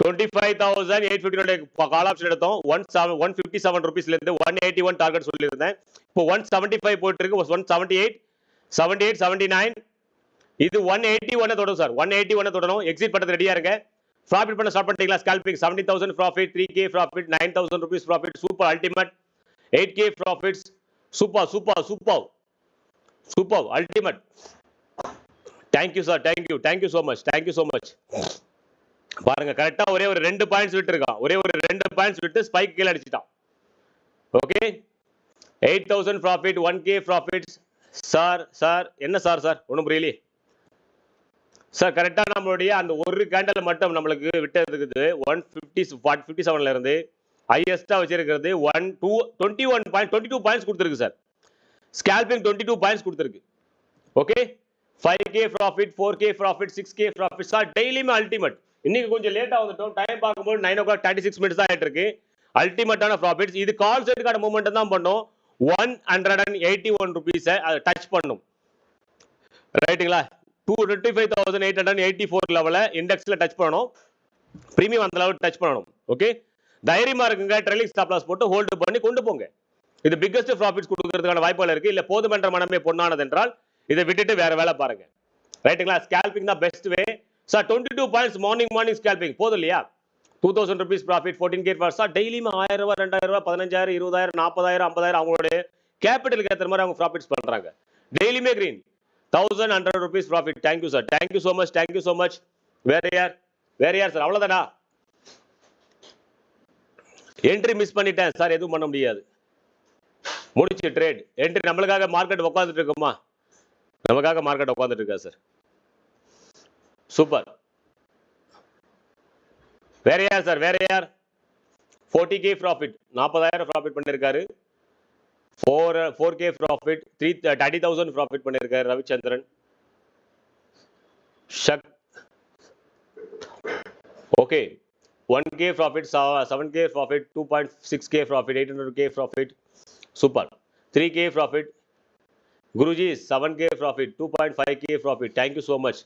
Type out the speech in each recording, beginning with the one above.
Twenty five thousand eight fifty call option எடுத்தோம். One seven one fifty seven ருபீஸ்லேருந்து one eighty one target சொல்லியிருந்தேன். இப்போ one seventy five போயிட்டுருக்கு. One seventy eight seventy eight seventy nine இது one eighty ஒன்னை தொடரும் sir one eighty ஒன்னை தொடரும். Exit பண்ணுறது ரெடியாக இருங்க. ப்ராஃபிட் பண்ண ஸ்டார்ட் பண்ணிட்டீங்களா? Scalping seventy thousand profit three K profit nine thousand rupees profit super ultimate eight K profits super super super super ultimate thank you sir thank you thank you so much thank you so much பாருங்க கரெக்டா ஒரே ஒரு ரெண்டு points விட்டு இருக்கான் ஒரே ஒரு ரெண்டு பாயிண்ட்ஸ் விட்டு ஸ்பைக் கீழே அடிச்சிட்டான். Okay eight thousand profit one K profits sir sir என்ன சார் சார் ஒன்றும் புரியலையே. சார் கரெக்டாக நம்மளுடைய அந்த ஒரு கேண்டல் மட்டும் நம்மளுக்கு விட்டதுக்கு ஒன் ஃபிஃப்டி ஃபிஃப்டி செவன்ல இருந்து ஹையஸ்டா வச்சிருக்கிறது one two twenty one point twenty two points கொடுத்துருக்கு sir scalping twenty two points கொடுத்துருக்கு okay five K profit four K profit six K profit sir டெய்லியுமே அல்டிமேட் இன்னைக்கு கொஞ்சம் லேட்டாக வந்துட்டோம். டைம் பார்க்கும்போது nine o'clock thirty six minutes தான் ஆயிட்டு இருக்கு அல்டிமேட்டான ப்ராஃபிட்ஸ் இது கால் செட்டுக்கான மூமெண்ட் தான் பண்ணும். One hundred and eighty one ருபீஸை அதை டச் பண்ணும். ரைட்டுங்களா two twenty five thousand eight hundred eighty four லெவலில் இண்டெக்ஸில் டச் பண்ணணும் ப்ரீமியம் அந்த லெவல் டச் பண்ணணும். ஓகே தைரியமா இருக்குங்க. ட்ரெயிலிங் ஸ்டாப் லாஸ் போட்டு ஹோல்டு பண்ணி கொண்டு போங்க. இது பிக்கஸ்ட் ப்ராஃபிட்ஸ் கொடுக்கறதுக்கான வாய்ப்புகள் இருக்கு. இல்ல போதுமென்ற மனமே பொண்ணானது என்றால் இதை விட்டுட்டு வேற வேலை பாருங்க. ரைட்டுங்களா ஸ்கேல்பிங் தான் best way sir twenty two points morning morning scalping போதும் இல்லையா? Two thousand rupees profit fourteen K sir டெய்லியும் ஆயிரம் ரூபாய் ரெண்டாயிரம் ரூபாய் பதினஞ்சாயிரம் இருபதாயிரம் நாற்பதாயிரம் ஐம்பதாயிரம் அவங்களோட கேபிட்டலுக்கு ஏற்ற மாதிரி அவங்க ப்ராஃபிட்ஸ் பண்ணுறாங்க டெய்லியுமே green thousand hundred rupees profit thank you sir thank you so much thank you so much வேற யார் வேற யார் சார் அவ்வளோதானா என்ட்ரி மிஸ் பண்ணிட்டேன் சார் எதுவும் பண்ண முடியாது. முடிச்சு ட்ரேட் என்ட்ரி நம்மளுக்காக மார்க்கெட் உட்காந்துட்டு இருக்குமா? நமக்காக மார்க்கெட் உட்காந்துட்டு இருக்கா சார் சூப்பர் வேற யார் சார் வேற யார் ஃபோர்ட்டி கே ப்ராஃபிட் நாற்பதாயிரம் ப்ராஃபிட் பண்ணியிருக்காரு four four K profit three thirty thousand profit பண்ணியிருக்காரு Ravichandran. ஷக் okay one K profit seven K profit two point six K profit eight hundred K profit super three K profit Guruji seven K profit two point five K profit thank you so much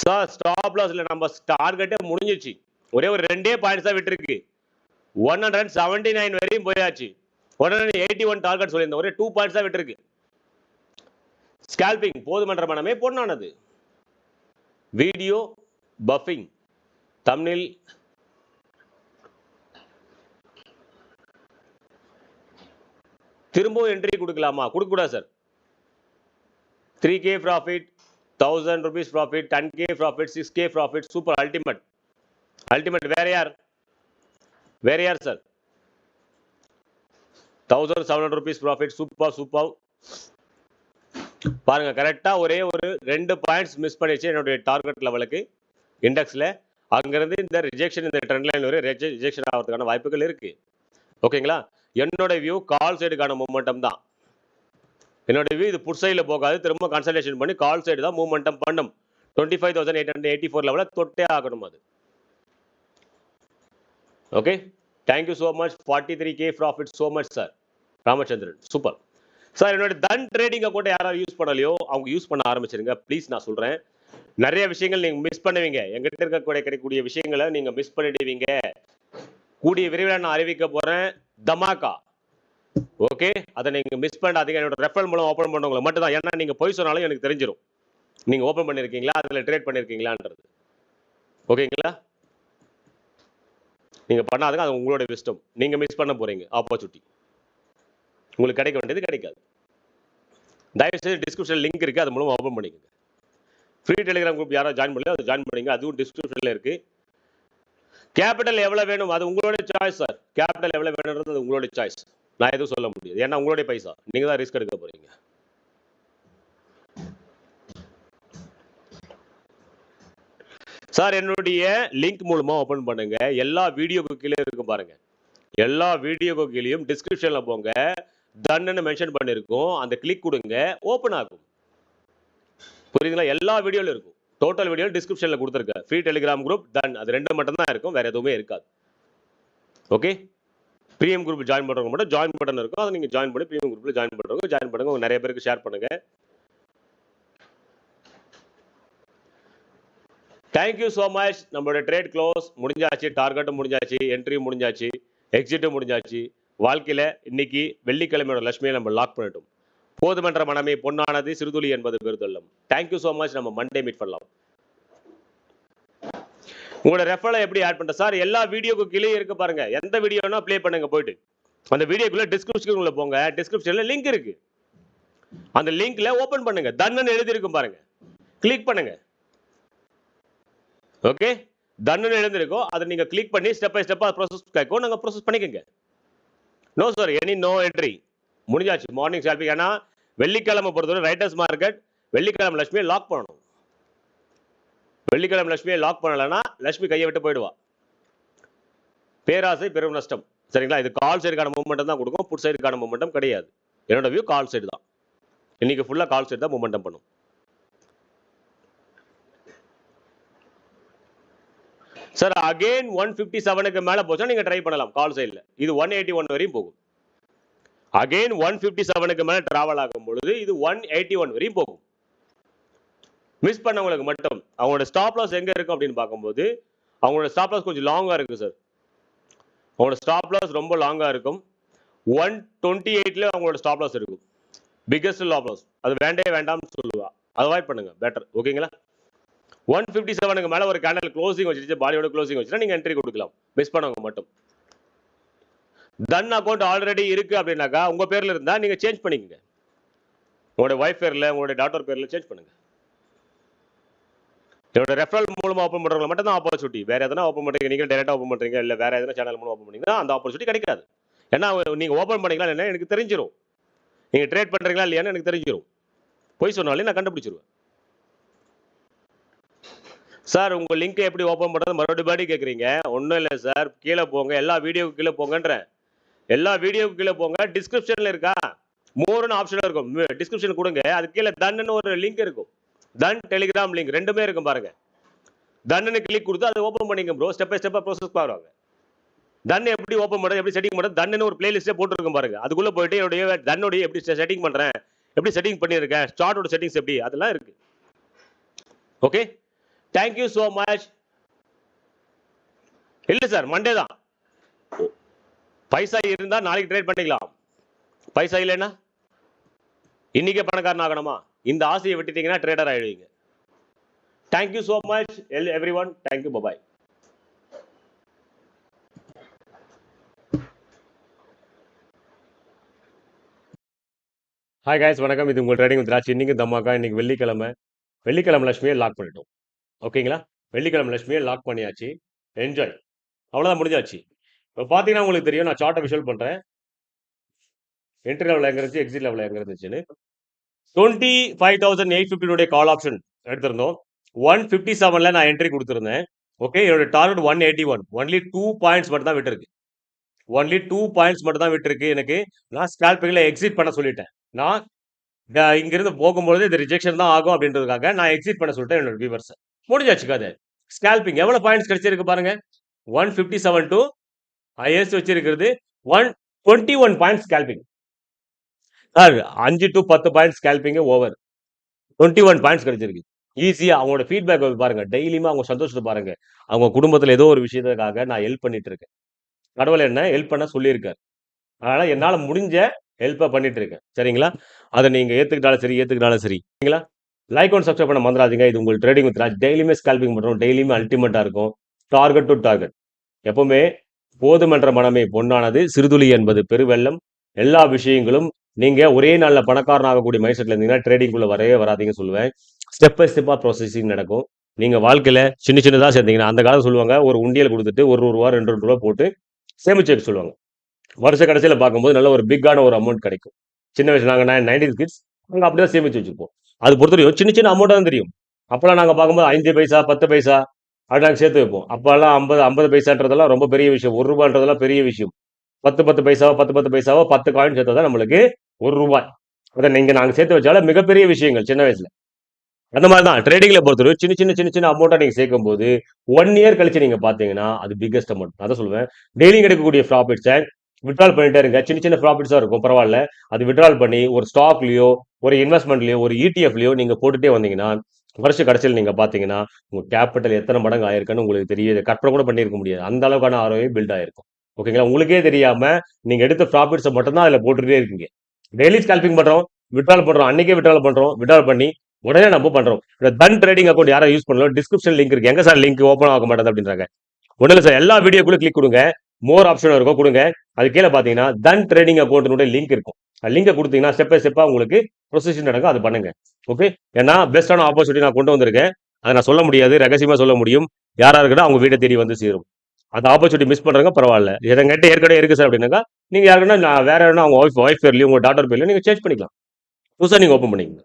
sir stop இல்லை. நம்ம டார்கெட்டே முடிஞ்சிச்சு. ஒரே ஒரு ரெண்டே points தான் விட்டுருக்கு. One hundred seventy nine வரையும் போயாச்சு. One hundred eighty one target சொல்லியிருந்தேன். ஒரே டூ பாயிண்ட்ஸ் தான் விட்டுருக்கு. ஸ்கேல்பிங் போதுமன்ற மனமே பொண்ணானது. வீடியோ பஃபிங் தமிழில் திரும்பவும் என்ட்ரி கொடுக்கலாமா? கொடுக்கக்கூடாது sir three K profit thousand rupees profit ten K profit six K profit super ultimate ultimate வேற யார்? வேற யார் sir thousand seven hundred rupees profit super super பாருங்க கரெக்டா ஒரே ஒரு ரெண்டு பாயிண்ட்ஸ் மிஸ் பண்ணிச்சு என்னுடைய டார்கெட் லெவலுக்கு இண்டெக்ஸ்ல அங்கிருந்து இந்த ரிஜெக்ஷன் இந்த ட்ரெண்ட் லைன் ஒரு ரிஜெக்ஷன் ஆகிறதுக்கான வாய்ப்புகள் இருக்கு. ஓகேங்களா என்னோட வியூ கால் சைடுக்கான மூமெண்டம் தான். என்னோட வியூ இது புட் சைடில் போகாது. திரும்ப கன்சல்டேஷன் பண்ணி கால் சைடு தான் மூமெண்டம் பண்ணும். Twenty five thousand eight hundred eighty four லெவலில் தொட்டே ஆகணும் அது. Okay thank you so much forty three K profit so much sir Ramachandran super sir என்னோட தன் ட்ரேடிங் அக்கௌண்ட் யாராவது யூஸ் பண்ணலையோ அவங்க யூஸ் பண்ண ஆரம்பிச்சிருங்க. ப்ளீஸ் நான் சொல்கிறேன் நிறைய விஷயங்கள் நீங்கள் மிஸ் பண்ணுவீங்க. எங்கிட்ட இருக்கக்கூடிய கிடைக்கக்கூடிய விஷயங்களை நீங்கள் மிஸ் பண்ணிடுவீங்க. கூடிய விரைவில் நான் அறிவிக்க போகிறேன் தமாக்கா ஓகே அதை நீங்கள் மிஸ் பண்ணாதீங்க. என்னோட ரெஃபரல் மூலம் ஓப்பன் பண்ணவங்களை மட்டும் தான் ஏன்னா நீங்கள் போய் சொன்னாலும் எனக்கு தெரிஞ்சிடும் நீங்கள் ஓப்பன் பண்ணியிருக்கீங்களா அதில் ட்ரேட் பண்ணியிருக்கீங்களான்றது ஓகேங்களா நீங்கள் பண்ணாதுங்க. அது உங்களோட விஸ்டம் நீங்கள் மிஸ் பண்ண போகிறீங்க ஆப்பர்ச்சுனிட்டி உங்களுக்கு கிடைக்க வேண்டியது கிடைக்காது. தயவு செய்து டிஸ்கிரிப்ஷன் லிங்க் இருக்குது அது மூலம் ஓப்பன் பண்ணிக்கோங்க. ஃப்ரீ டெலிகிராம் குரூப் யாராவது ஜாயின் பண்ணலையோ அதை ஜாயின் பண்ணிங்க அதுவும் டிஸ்கிரிப்ஷனில் இருக்குது கேபிட்டல் எவ்வளோ வேணும்? அது உங்களோட சாய்ஸ் சார் கேபிட்டல் எவ்வளோ வேணுன்றது அது உங்களோட சாய்ஸ் நான் எதுவும் சொல்ல முடியாது. ஏன்னா உங்களுடைய பைசா. நீங்கள் தான் ரிஸ்க் எடுக்க போகிறீங்க சார் என்னுடைய லிங்க் மூலமா ஓபன் பண்ணுங்க. எல்லா வீடியோக்கு கீழே இருக்கும் பாருங்க. எல்லா வீடியோக்கு கீழேயும் டிஸ்கிரிப்ஷன்ல போங்க. தன்னு மென்ஷன் பண்ணிருக்கோம். அந்த கிளிக் கொடுங்க. ஓபன் ஆகும். புரியுதுங்களா? எல்லா வீடியோல இருக்கும். டோட்டல் வீடியோ டிஸ்கிரிப்ஷன்ல கொடுத்துருக்கேன் ஃப்ரீ டெலிகிராம் குரூப் தன் அது ரெண்டு மட்டும் தான் இருக்கும். வேற எதுவுமே இருக்காது. ஓகே ப்ரீமியம் குரூப் ஜாயின் பண்ணுறவங்க மட்டும் ஜாயின் பட்டன் இருக்கும். அதை நீங்க ஜாயின் பண்ணி ப்ரீமியம் குரூப்பில் ஜாயின் பண்ணுறவங்க ஜாயின் பண்ணுங்க. நிறைய பேருக்கு ஷேர் பண்ணுங்க. தேங்க்யூ ஸோ மச் நம்மளோட ட்ரேட் க்ளோஸ் முடிஞ்சாச்சு. டார்கெட்டும் முடிஞ்சாச்சு. என்ட்ரி முடிஞ்சாச்சு. எக்ஸிட்டும் முடிஞ்சாச்சு. வாழ்க்கையில இன்னைக்கு வெள்ளிக்கிழமையோட லட்சுமியை நம்ம லாக் பண்ணிட்டோம். போதுமன்ற மனமே பொன்னானது சிறுதுளி என்பது பெருதல்லம் தேங்க்யூ ஸோ மச் நம்ம மண்டே மீட் பண்ணலாம். உங்களோட ரெஃபரலை எப்படி ஆட் பண்ணுறேன் சார் எல்லா வீடியோக்கு கீழே இருக்கு பாருங்க. எந்த வீடியோனா ப்ளே பண்ணுங்க போயிட்டு. அந்த வீடியோக்குள்ளே டிஸ்கிரிப்ஷனுக்குள்ள போங்க. டிஸ்கிரிப்ஷனில் லிங்க் இருக்கு. அந்த லிங்க்ல ஓபன் பண்ணுங்க. தன்னு எழுதியிருக்கும் பாருங்க. கிளிக் பண்ணுங்க. ஓகே தன்னு எழுந்திருக்கும் அதை நீங்க கிளிக் பண்ணி ஸ்டெப் பை ஸ்டெப்பா ப்ரோசஸ் கேட்கும் நாங்கள் ப்ரோசஸ் பண்ணிக்கோங்க. No sir any no entry முடிஞ்சாச்சு. மார்னிங் ஷாப்பிங் ஏன்னா வெள்ளிக்கிழமை பொறுத்தவரை ரைட்டர்ஸ் மார்க்கெட் வெள்ளிக்கிழமை லட்சுமியை லாக் பண்ணணும். வெள்ளிக்கிழமை லட்சுமியை லாக் பண்ணலைன்னா லட்சுமி கையை விட்டு போயிடுவா. பேராசை பெரும் நஷ்டம். சரிங்களா? இது கால் சைடுக்கான மூமெண்டம் தான் கொடுக்கும். புட் சைடுக்கான மூமெண்டம் கிடையாது. என்னோட வியூ கால் சைடு தான். இன்னைக்கு ஃபுல்லாக கால் சைடு தான் மூமெண்டம் பண்ணும். சார் அகைன் ஒன் ஃபிஃப்டி செவனுக்கு மேலே போச்சுன்னா நீங்கள் ட்ரை பண்ணலாம் கால் சைடில் இது ஒன் எயிட்டி ஒன் வரையும் போகும். அகைன் ஒன் ஃபிஃப்டி செவனுக்கு மேலே ட்ராவல் ஆகும் பொழுது இது ஒன் எயிட்டி ஒன் வரையும் போகும். மிஸ் பண்ணவங்களுக்கு மட்டும். அவங்களோட ஸ்டாப் லாஸ் எங்கே இருக்கும் அப்படின்னு பார்க்கும்போது அவங்களோட ஸ்டாப் லாஸ் கொஞ்சம் லாங்காக இருக்குது சார் அவங்களோட ஸ்டாப் லாஸ் ரொம்ப லாங்காக இருக்கும். ஒன் டுவெண்ட்டி எயிட்டில் அவங்களோட ஸ்டாப் லாஸ் இருக்கும். பிக்கஸ்ட் லாப் லாஸ் அது வேண்டே வேண்டாம்னு சொல்லுவா. அவாய்ட் பண்ணுங்க. பெட்டர் ஓகேங்களா ஒன் ஃபிஃப்டி செவனுக்கு மேலே ஒரு கேண்டல் க்ளோசிங் வச்சுட்டு பாலியோட க்ளோசிங் வச்சுன்னா நீங்கள் என்ட்ரி கொடுக்கலாம். மிஸ் பண்ணவங்க மட்டும். தன் அக்கௌண்ட் ஆல்ரெடி இருக்கு அப்படின்னாக்கா உங்கள் பேரில் இருந்தால் நீங்கள் சேஞ்ச் பண்ணிக்கங்க. உங்களுடைய ஒய்ஃப் பேரில் உங்களுடைய டாட்டர் பேரில் சேஞ்ச் பண்ணுங்கள் என்னோட ரெஃபரல் மூலமாக ஓப்பன் பண்ணுறவங்க மட்டும் தான் ஆப்பர்ச்சுனிட்டி வேறு எதனா ஓப்பன் பண்ணுறீங்க நீங்கள் டேரெக்டாக ஓப்பன் பண்ணுறீங்க இல்லை வேறு எதனா சேனல் மூலம் ஓப்பன் பண்ணிங்கன்னா அந்த ஆப்பர்ச்சுனிட்டி கிடைக்காது. ஏன்னா நீங்கள் ஓப்பன் பண்ணிக்கலாம் என்ன எனக்கு தெரிஞ்சிரும். நீங்கள் ட்ரேட் பண்ணுறீங்களா இல்லையான்னு எனக்கு தெரிஞ்சிரும். போய் சொன்னாலே நான் கண்டுபிடிச்சிருவேன். சார் உங்கள் லிங்க் எப்படி ஓப்பன் பண்ணுறது மறுபடியும் படி கேட்குறீங்க ஒன்றும் இல்லை சார் கீழே போங்க. எல்லா வீடியோக்கு கீழே போங்கன்றேன். எல்லா வீடியோக்கு கீழே போங்க. டிஸ்கிரிப்ஷனில் இருக்கா? மோர்னு ஆப்ஷனாக இருக்கும். டிஸ்கிரிப்ஷன் கொடுங்க. அது கீழே தன்னு ஒரு லிங்க் இருக்கும். தன் டெலிகிராம் லிங்க் ரெண்டுமே இருக்கும் பாருங்க. தன்னு கிளிக் கொடுத்து அதை ஓப்பன் பண்ணிங்க ப்ரோ ஸ்டெப் பை ஸ்டெப்பாக ப்ரோசஸ் பாருவாங்க தன் எப்படி ஓப்பன் பண்ணுறது எப்படி செட்டிங் பண்ணுறது தன்னு ஒரு பிளேலிஸ்ட்டே போட்டுருக்கும் பாருங்க. அதுக்குள்ளே போயிட்டு என்னுடைய தன்னுடைய எப்படி செட்டிங் பண்ணுறேன் எப்படி செட்டிங் பண்ணியிருக்கேன் ஸ்டார்டோட செட்டிங்ஸ் எப்படி அதெல்லாம் இருக்கு. Okay thank you so much இல்லை சார் மண்டே தான். பைசா இருந்தால் நாளைக்கு ட்ரேட் பண்ணிக்கலாம். பைசா இல்லைன்னா இன்னைக்கே பணக்காரன் ஆகணுமா? இந்த ஆசையை விட்டுட்டீங்கன்னா ட்ரேடர் ஆயிடுவீங்க. Thank you so much all everyone thank you bye bye hi guys வணக்கம். இது உங்கள் ட்ரேடிங் திராட்சை இன்னைக்கு தம்மாக்கா இன்னைக்கு வெள்ளிக்கிழமை. வெள்ளிக்கிழமை லட்சுமியை லாக் பண்ணிட்டோம். ஓகேங்களா? வெள்ளிக்கிழமை லட்சுமியை லாக் பண்ணியாச்சு. என்ஜாய் அவ்வளோதான் முடிஞ்சாச்சு. இப்போ பார்த்தீங்கன்னா உங்களுக்கு தெரியும் நான் சார்ட்டை விஷுவல் பண்ணுறேன் என்ட்ரி லெவல் எங்கே இருந்துச்சு எக்ஸிட் லெவலில் எங்கே இருந்துச்சுன்னு. டுவெண்ட்டி ஃபைவ் தௌசண்ட் எயிட் ஃபிஃப்டினுடைய கால் ஆப்ஷன் எடுத்திருந்தோம். ஒன் ஃபிஃப்டி செவனில் நான் என்ட்ரி கொடுத்துருந்தேன். ஓகே என்னோட target one eighty one only two points மட்டும் தான் விட்டுருக்கு. ஒன்லி டூ பாயிண்ட்ஸ் மட்டும் தான் விட்டுருக்கு. எனக்கு நான் ஸ்கால்பிங்கில் எக்ஸிட் பண்ண சொல்லிட்டேன். நான் இங்கிருந்து போகும்பொழுது இது ரிஜெக்ஷன் தான் ஆகும் அப்படின்றதுக்காக நான் எக்ஸிட் பண்ண சொல்லிட்டேன் என்னோட வியூவர்ஸ் முடிஞ்சாச்சு கதை. ஸ்கால்பிங் எவ்வளோ பாயிண்ட்ஸ் கிடைச்சிருக்கு பாருங்க. One fifty seven two highest வச்சிருக்கிறது. One twenty one points scalping sir அஞ்சு டு பத்து பாயிண்ட்ஸ் ஸ்கேல்பிங்கே ஓவர் டுவெண்ட்டி ஒன் பாயிண்ட்ஸ் கிடைச்சிருக்கு. ஈஸியாக அவங்களோட ஃபீட்பேக் பாருங்க. டெய்லியுமே அவங்க சந்தோஷத்தை பாருங்க. அவங்க குடும்பத்தில் ஏதோ ஒரு விஷயத்துக்காக நான் ஹெல்ப் பண்ணிட்டு இருக்கேன். கடவுள் என்ன ஹெல்ப் பண்ண சொல்லியிருக்காரு. அதனால் என்னால் முடிஞ்ச ஹெல்ப்பை பண்ணிட்டு இருக்கேன். சரிங்களா? அதை நீங்கள் ஏற்றுக்கிட்டாலும் சரி ஏற்றுக்கிட்டாலும் சரி. சரிங்களா? லைக் ஒன் சப்ஸ்கிரைப் பண்ண மறந்துடாதீங்க. இது உங்களுக்கு ட்ரேடிங் வித் ராஜ். டெய்லியுமே ஸ்கால்பிங் பண்ணுறோம் டெய்லியுமே அல்டிமேட்டாக இருக்கும். டார்கெட் டு டார்கெட் எப்பவுமே போதுமன்ற மனமே பொன்னானது. சிறுதுளி என்பது பெருவெள்ளம். எல்லா விஷயங்களும் நீங்க ஒரே நாள்ல பணக்காரன் ஆகக்கூடிய மைண்ட் செட்ல இருந்தீங்கன்னா ட்ரேடிங்குள்ள வரவே வராதீங்க சொல்லுவேன். ஸ்டெப் பை ஸ்டெப்பா ப்ராசஸிங் நடக்கும். நீங்க வாழ்க்கையில சின்ன சின்னதா சேர்ந்தீங்கன்னா அந்த காலம் சொல்லுவாங்க ஒரு உண்டியல் கொடுத்துட்டு ஒரு ரூபா ரெண்டு ரெண்டு ரூபா போட்டு சேமிச்சு வைக்க சொல்லுவாங்க. வருஷ கடைசியில் பார்க்கும்போது நல்ல ஒரு பிக்கான ஒரு அமௌண்ட் கிடைக்கும். சின்ன வயசு நாங்கள் நைன்டி கிட்ஸ் நாங்கள் அப்படியே சேமிச்சு வச்சுப்போம் அது பொறுத்த வரைக்கும் சின்ன சின்ன அமௌண்ட் தான் தெரியும். அப்போல்லாம் நாங்கள் பார்க்கும்போது அஞ்சு பைசா பத்து பைசா அப்படி நாங்கள் சேர்த்து வைப்போம். அப்போல்லாம் ஐம்பது ஐம்பது பைசான்றதெல்லாம் ரொம்ப பெரிய விஷயம். ஒரு ரூபான்றதெல்லாம் பெரிய விஷயம். பத்து பத்து பைசாவோ பத்து பத்து பைசாவோ பத்து காயின் சேர்த்தா தான் நம்மளுக்கு ஒரு ரூபாய். அதை நீங்கள் நாங்கள் சேர்த்து வச்சாலும் மிகப்பெரிய விஷயங்கள் சின்ன வயசில். அந்த மாதிரி தான் ட்ரேடிங்கில் பொறுத்தவரை சின்ன சின்ன சின்ன சின்ன அமௌண்ட்டை நீங்கள் சேர்க்கும் போது ஒன் இயர் கழிச்சு நீங்கள் பார்த்தீங்கன்னா அது பிக்கஸ்ட் அமௌண்ட் அதான் சொல்லுவேன். டெய்லி கிடைக்கக்கூடிய ப்ராஃபிட்ஸை விட்ரால் பண்ணிட்டே இருங்க. சின்ன சின்ன ப்ராஃபிட்ஸாக இருக்கும் பரவாயில்ல. அது விட்ரால் பண்ணி ஒரு ஸ்டாக்லேயோ ஒரு இன்வெஸ்ட்மெண்ட்லையோ ஒரு இடிஎஃப்லையோ நீங்கள் போட்டுகிட்டே வந்தீங்கன்னா வருஷ கடைசியில் நீங்கள் பார்த்தீங்கன்னா உங்கள் கேபிட்டல் எத்தனை மடங்கு ஆயிருக்குன்னு உங்களுக்கு தெரியுது. கற்பனை கூட பண்ணியிருக்க முடியாது. அந்த அளவுக்கான ஆரோக்கியம் பில்ட் ஆயிருக்கும். ஓகேங்களா உங்களுக்கே தெரியாமல் நீங்கள் எடுத்த ப்ராஃபிட்ஸை மட்டும்தான் அதில் போட்டுகிட்டே இருக்கீங்க. டெய்லி ஸ்கேல்பிங் பண்றோம் விட்ரால் பண்றோம் அன்னைக்கே விட்ரால் பண்றோம் விட்ரால் பண்ணி உடனே நம்ம பண்றோம். இந்த தன் ட்ரேடிங் அக்கௌண்ட் யாரும் யூஸ் பண்ணலாம் டிஸ்கிரிப்ஷன் லிங்க் இருக்கு. எங்க சார் லிங்க் ஓப்பன் ஆக மாட்டேது அப்படின்றாங்க. ஒன்றும் இல்லை சார் எல்லா வீடியோக்குள்ள கிளிக் கொடுங்க. மோர் ஆப்ஷன் இருக்கும் கொடுங்க. அது கீழே பார்த்தீங்கன்னா தன் ட்ரேடிங் அக்கௌண்ட்னுடைய லிங்க் இருக்கும். லிங்கை கொடுத்தீங்கன்னா ஸ்டெப் பை ஸ்டெப்பாக உங்களுக்கு ப்ரொசீஜர் நடக்கும் அது பண்ணுங்க. ஓகே ஏன்னா பெஸ்ட்டான ஆப்பர்ச்சுனிட்டி நான் கொண்டு வந்திருக்கேன். அதை நான் சொல்ல முடியாது ரகசியமாக சொல்ல முடியும். யாரா இருக்குன்னா அவங்க வீட்டை தேடி வந்து சேரும். அந்த ஆப்பர்ச்சுனிட்டி மிஸ் பண்றாங்க பரவாயில்ல. எதங்கிட்ட ஏற்கனவே இருக்கு சார் அப்படின்னாக்கா நீங்கள் யாருக்குன்னா நான் வேற யாருன்னா அவங்க ஒய்ஃப் ஒய்ஃப் பேர்லையும் உங்க டாட்டர் பேர்லையும் நீங்க சேஞ்ச் பண்ணிக்கலாம். புதுசாக நீங்க ஓப்பன் பண்ணிக்கங்க.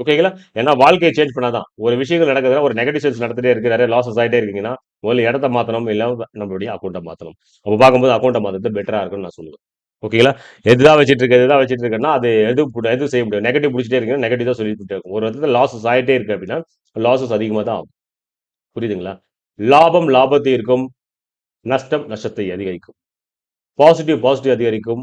ஓகேங்களா ஏன்னா வாழ்க்கையை சேஞ்ச் பண்ணாதான். ஒரு விஷயங்கள் நடக்குதுன்னா ஒரு நெகட்டிவ் சேல்ஸ் நடந்துட்டே இருக்கு நிறைய லாஸஸ் ஆகிட்டே இருக்கீங்கன்னா முதல்ல இடத்த மாற்றணும் இல்லை நம்மளுடைய அக்கௌண்ட்டை மாத்தணும். அப்போ பார்க்கும்போது அக்கௌண்ட்டை மாத்துறது பெட்டரா இருக்கும்னு நான் சொல்லுவேன். ஓகேங்களா எதுதான் வச்சிட்டு இருக்கு எதுதான் வச்சுட்டு இருக்கேன்னா அது எது எது எதுவும் செய்ய முடியும் நெகட்டிவ் பிடிச்சிட்டே இருக்கீங்கன்னா நெகட்டிவ் தான் சொல்லிட்டு இருக்கும் ஒரு இடத்துல லாஸஸ் ஆகிட்டே இருக்கு அப்படின்னா லாஸஸ் அதிகமாக தான் ஆகும். புரியுதுங்களா? லாபம் லாபத்தை இருக்கும் நஷ்டம் நஷ்டத்தை அதிகரிக்கும். பாசிட்டிவ் பாசிட்டிவ் அதிகரிக்கும்.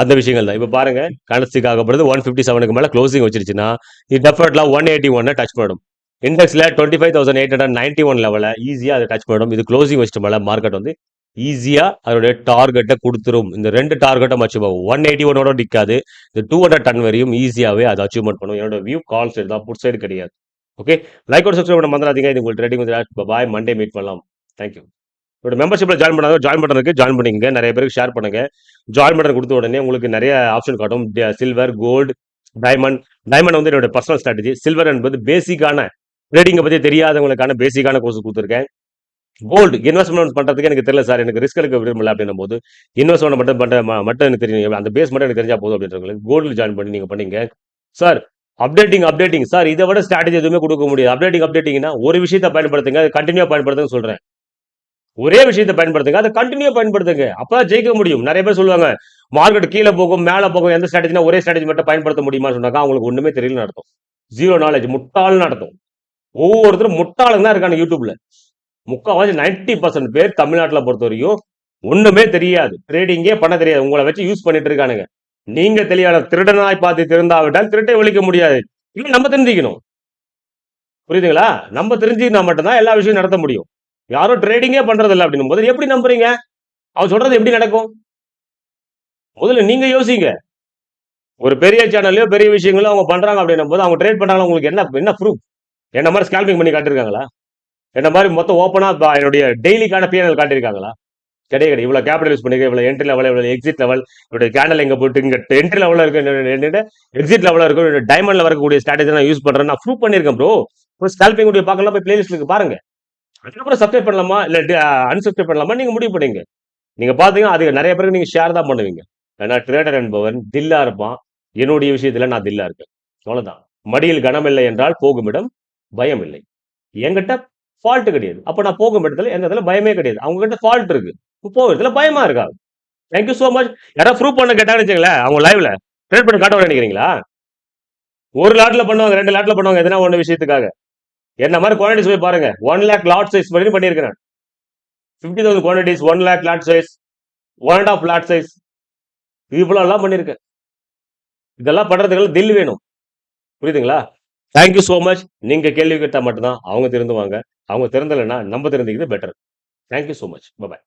அந்த விஷயங்கள் தான். இப்போ பாருங்க கனஸ்டிக் ஆகப்படுது ஒன் ஃபிஃப்டி செவனுக்கு மேலே க்ளோசிங் வச்சிருச்சுன்னா இது டெஃபர்ட்லாம் ஒன் எயிட்டி ஒன்னை டச் பண்ணும் இண்டெக்ஸில் twenty five thousand eight hundred ninety one லெவலில் ஈஸியாக அதை டச் பண்ணும் இது க்ளோசிங் வச்சுட்டு மேலே மார்க்கெட் வந்து ஈஸியாக அதனுடைய டார்கெட்டை கொடுத்துரும். இந்த ரெண்டு டார்கெட்டும் அச்சீவ் ஆகும் ஒன் எயிட்டி ஒன்னோட நிற்காது இந்த டூ ஹண்ட்ரட் டன் வரையும் ஈஸியாகவே அதை அச்சீவ்மெண்ட் பண்ணும். என்னோட வியூ கால் சைடு தான். புட் சைடு கிடையாது. ஓகே லைக் ஒரு சப்ஸ்கிரைப் பண்ண மறந்துடாதீங்க. இது உங்களுக்கு ட்ரேடிங் பாய் மண்டே மீட் பண்ணலாம். தேங்க்யூ இதோட மெம்பர்ஷிப்பில் ஜாயின் பண்ணாத ஜாயின் பண்ணுறதுக்கு ஜாயின் பண்ணிங்க நிறைய பேருக்கு ஷேர் பண்ணுங்க. ஜாயின் பட்டன் கொடுத்த உடனே உங்களுக்கு நிறைய ஆப்ஷன் காட்டும். சில்வர் கோல்டு டைமண்ட் டைமண்ட் வந்து என்னோட பர்சனல் ஸ்ட்ராட்டஜி சில்வர் என்பது பேசிக்கான ட்ரேடிங்கை பற்றி தெரியாதவங்களுக்கான பேசிக்கான கோர்ஸ் கொடுத்துருக்கேன். கோல்டு இன்வெஸ்ட்மெண்ட் பண்ணுறதுக்கு எனக்கு தெரியல சார் எனக்கு ரிஸ்க் எடுக்க விரும்பல அப்படின்னும் போது இன்வெஸ்ட்மெண்ட் மட்டும் பண்ண ம- மட்டும் எனக்கு தெரியும். அந்த பேஸ் மட்டும் எனக்கு தெரிஞ்சா போதும் அப்படின்றவங்களுக்கு கோல்டில் ஜாயின் பண்ணி நீங்கள் பண்ணீங்க. சார் அப்டேட்டிங் அப்டேட்டிங் சார் இதை விட ஸ்ட்ராட்டஜி எதுவுமே கொடுக்க முடியாது. அப்டேட்டிங் அப்டேட்டிங்னா ஒரு விஷயத்தை பயன்படுத்துங்க. கண்டினியூ பயன்படுத்துங்க சொல்றேன். ஒரே விஷயத்தை பயன்படுத்துங்க. அதை கண்டினியூ பயன்படுத்துங்க. அப்பதான் ஜெயிக்க முடியும். நிறைய பேர் சொல்லுவாங்க மார்க்கெட் கீழே போகும் மேலே போகும் எந்த ஸ்ட்ராட்டஜினா ஒரே ஸ்ட்ராட்டஜி மட்டும் பயன்படுத்த முடியுமான்னு சொன்னாங்க அவங்களுக்கு ஒண்ணுமே தெரியல நடத்தும் ஜீரோ நாலேஜ் முட்டாள் நடத்தும் ஒவ்வொருத்தரும் முட்டாளுங்க தான் இருக்காங்க யூடியூப்ல முக்கால்வாசி நைன்டி பர்சன்ட் பேர் தமிழ்நாட்டில் பொறுத்த வரைக்கும் ஒண்ணுமே தெரியாது. ட்ரேடிங்கே பண்ண தெரியாது. உங்களை வச்சு யூஸ் பண்ணிட்டு இருக்கானுங்க. நீங்க தெளிவான திருடனாய் பார்த்து திருந்தாவிட்டால் திருட்டை ஒழிக்க முடியாது. இல்ல நம்ம தெரிஞ்சுக்கணும். புரியுதுங்களா? நம்ம தெரிஞ்சுக்கினா மட்டும்தான் எல்லா விஷயம் நடத்த முடியும். யாரும் ட்ரேடிங்கே பண்றது இல்லை அப்படின்னும் போது எப்படி நம்புறீங்க? அவர் சொல்றது எப்படி நடக்கும்? முதல்ல நீங்க யோசிங்க. ஒரு பெரிய சேனல்லையோ பெரிய விஷயங்களோ அவங்க பண்றாங்க அப்படின்னும் போது அவங்க ட்ரேட் பண்றாங்க உங்களுக்கு என்ன என்ன ப்ரூஃப் என்ன மாதிரி ஸ்கேல்பிங் பண்ணி காட்டியிருக்காங்களா? என்ன மாதிரி மொத்தம் ஓப்பனாக என்னுடைய டெய்லிக்கான பிஎன்எல் காட்டியிருக்காங்களா? கிடையாது கிடையாது. இவ்வளோ கேபிட்டல் யூஸ் பண்ணிருக்கேன் இவ்வளோ என்ட்ரி லெவல் இவ்வளோ எக்ஸிட் லெவல் இவருடைய கேண்டல் எங்கே போட்டு இங்கே என்ட்ரி லெவலில் இருக்கு எக்ஸிட் லெவலில் இருக்கும் டைமண்ட்ல வரக்கூடிய ஸ்ட்ராட்டஜி நான் யூஸ் பண்ணுறேன் நான் ப்ரூவ் பண்ணியிருக்கேன் ப்ரோ ஸ்கேல்பிங் உடைய பார்க்கலாம் போய் பிளேலிஸ்ட்டுக்கு பாருங்க. அதுக்கப்புறம் சப்ஸ்கிரைப் பண்ணலாமா? இல்ல அன்சப்ஸ்கிரைப் பண்ணலாமா? நீங்க முடிவு பண்ணுங்க. நீங்க பாத்தீங்கன்னா அது நிறைய பேருக்கு நீங்க ஷேர் தான் பண்ணுவீங்க. ஏன்னா ட்ரேடர் என்பவன் தில்லா இருப்பான். என்னுடைய விஷயத்துல நான் தில்லா இருக்கேன். அவ்வளோதான் மடியில் கனமில்லை என்றால் போகும் இடம் பயம் இல்லை. என்கிட்ட ஃபால்ட் கிடையாது. அப்ப நான் போகும் இடத்துல எந்த இடத்துல பயமே கிடையாது. அவங்க கிட்ட ஃபால்ட் இருக்கு போகிற இடத்துல பயமா இருக்கா? தேங்க்யூ ஸோ மச் யாராவது ப்ரூவ் பண்ண கேட்டாங்கன்னு வச்சுங்களேன் அவங்க லைவ்ல ட்ரேட் பண்ண காட்ட நினைக்கிறீங்களா? ஒரு லாட்ல பண்ணுவாங்க ரெண்டு லாட்ல பண்ணுவாங்க எதனா ஒன்று விஷயத்துக்காக. என்ன மாதிரி குவான்டிட்டிஸ் போய் பாருங்க. ஒன் லேக் லாட் சைஸ் பண்ணி பண்ணியிருக்கிறேன். Fifty thousand quantities one lakh lot size one and half lot size இவ்வளோ எல்லாம் பண்ணியிருக்கேன். இதெல்லாம் பண்ணுறதுக்கெல்லாம் தில் வேணும். புரியுதுங்களா? தேங்க்யூ ஸோ மச் நீங்கள் கேள்வி கேட்டால் மட்டும்தான் அவங்க திருந்துவாங்க அவங்க திறந்தலைன்னா நம்ம திறந்துக்கிறது better thank you so much bye